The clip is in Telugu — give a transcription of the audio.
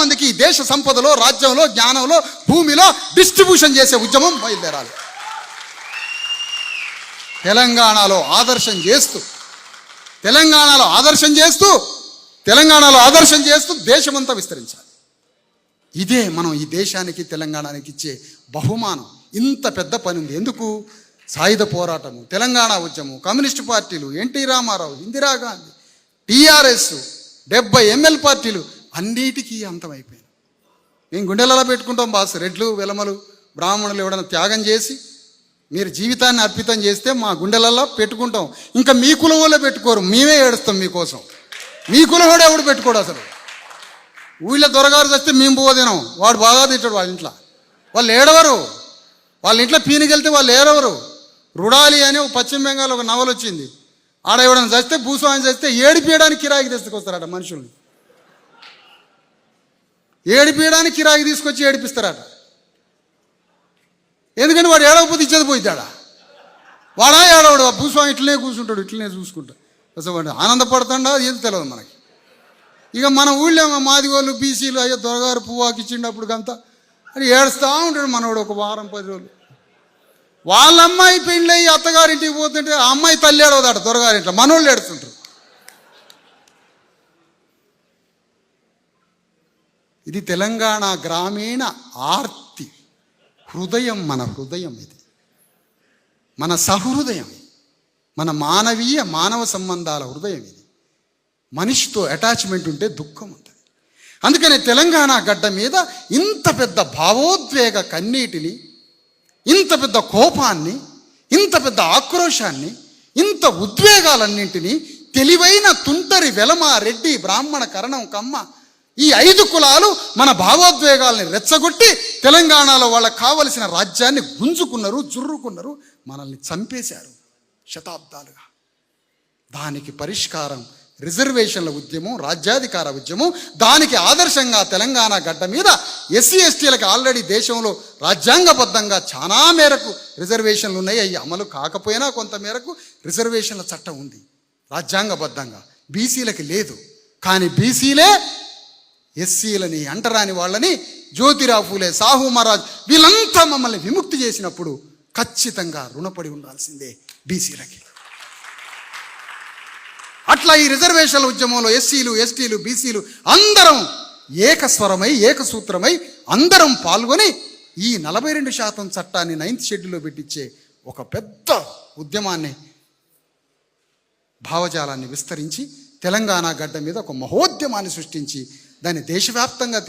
మందికి ఈ దేశ సంపదలో రాజ్యంలో జ్ఞానంలో భూమిలో డిస్ట్రిబ్యూషన్ చేసే ఉద్యమం బయలుదేరాలి. తెలంగాణలో ఆదర్శం చేస్తూ తెలంగాణలో ఆదర్శం చేస్తూ తెలంగాణలో ఆదర్శం చేస్తూ దేశమంతా విస్తరించాలి. ఇదే మనం ఈ దేశానికి తెలంగాణకి ఇచ్చే బహుమానం. ఇంత పెద్ద పని ఉంది. ఎందుకు? సాయుధ పోరాటము తెలంగాణ ఉద్యమం కమ్యూనిస్టు పార్టీలు ఎన్టీ రామారావు ఇందిరాగాంధీ టీఆర్ఎస్ డెబ్బై ఎంఎల్ పార్టీలు అన్నిటికీ అంతమైపోయింది. మేము గుండెలలో పెట్టుకుంటాం బాస్ రెడ్లు వెలమలు బ్రాహ్మణులు ఎవడన్నా త్యాగం చేసి మీరు జీవితాన్ని అర్పితం చేస్తే మా గుండెలలో పెట్టుకుంటాం. ఇంకా మీ కులం వాళ్ళే పెట్టుకోరు మేమే ఏడుస్తాం మీకోసం. మీ కులం కూడా ఎవడు పెట్టుకోడు అసలు? ఊళ్ళో దొరగారు చస్తే మేము పోదినాం వాడు బాగా తింటాడు వాళ్ళ ఇంట్లో. వాళ్ళు ఏడవరు. వాళ్ళ ఇంట్లో పీనికెళ్తే వాళ్ళు ఏడవరు. రుడాలి అని ఒక పశ్చిమ బెంగాల్ ఒక నవలు వచ్చింది ఆడ ఎవడన్నా చస్తే భూస్వామి చస్తే ఏడిపీయడానికి కిరాయికి తీసుకొస్తారట మనుషుల్ని. ఏడిపీయడానికి కిరాయి తీసుకొచ్చి ఏడిపిస్తారట. ఎందుకంటే వాడు ఏడవకపోతే ఇచ్చేది పోయిద్దాడా? వాడా ఏడవడు ఆ భూస్వామి ఇట్లనే కూర్చుంటాడు ఇట్లనే చూసుకుంటా. అసలు వాడు ఆనందపడతాడా? ఏది తెలియదు మనకి. ఇక మన ఊళ్ళో మాదిగోళ్ళు బీసీలు అయ్యో దొరగారు పువ్వాకి ఇచ్చిండప్పుడు అంతా అని ఏడుస్తూ ఉంటాడు మనవాడు ఒక వారం పది రోజులు. వాళ్ళ అమ్మాయి పెళ్ళయి అత్తగారింటికి పోతుంటే ఆ అమ్మాయి తల్లి ఏడవదాట దొరగారింట్లో మనోళ్ళు ఏడుతుంటారు ఇది తెలంగాణ గ్రామీణ ఆర్తి. హృదయం మన హృదయం ఇది. మన సహృదయం. మన మానవీయ మానవ సంబంధాల హృదయం ఇది. మనిషితో అటాచ్మెంట్ ఉంటే దుఃఖం ఉంటుంది. అందుకనే తెలంగాణ గడ్డ మీద ఇంత పెద్ద భావోద్వేగ కన్నీటిని ఇంత పెద్ద కోపాన్ని ఇంత పెద్ద ఆక్రోశాన్ని ఇంత ఉద్వేగాలన్నింటినీ తెలివైన తుంటరి వెలమ రెడ్డి బ్రాహ్మణ కరణం కమ్మ ఈ ఐదు కులాలు మన భావోద్వేగాల్ని రెచ్చగొట్టి తెలంగాణలో వాళ్ళకి కావలసిన రాజ్యాన్ని గుంజుకున్నారు జుర్రుకున్నారు మనల్ని చంపేశారు శతాబ్దాలుగా. దానికి పరిష్కారం రిజర్వేషన్ల ఉద్యమం రాజ్యాధికార ఉద్యమం దానికి ఆదర్శంగా తెలంగాణ గడ్డ మీద ఎస్సీ ఎస్టీలకు ఆల్రెడీ దేశంలో రాజ్యాంగబద్ధంగా చాలా మేరకు రిజర్వేషన్లు ఉన్నాయి. అవి అమలు కాకపోయినా కొంత మేరకు రిజర్వేషన్ల చట్టం ఉంది. రాజ్యాంగబద్ధంగా. బీసీలకి లేదు. కానీ బీసీలే ఎస్సీలని అంటరాని వాళ్ళని జ్యోతిరావు ఫూలే సాహు మహారాజ్ వీళ్ళంతా మమ్మల్ని విముక్తి చేసినప్పుడు ఖచ్చితంగా రుణపడి ఉండాల్సిందే బీసీలకి అట్లా ఈ రిజర్వేషన్ల ఉద్యమంలో ఎస్సీలు ఎస్టీలు బీసీలు అందరం ఏకస్వరమై ఏకసూత్రమై అందరం పాల్గొని ఈ నలభై రెండు శాతం చట్టాన్ని నైన్త్ షెడ్యూల్లో పెట్టించే ఒక పెద్ద ఉద్యమాన్ని భావజాలాన్ని విస్తరించి తెలంగాణ గడ్డ మీద ఒక మహోద్యమాన్ని సృష్టించి దాన్ని దేశవ్యాప్తంగా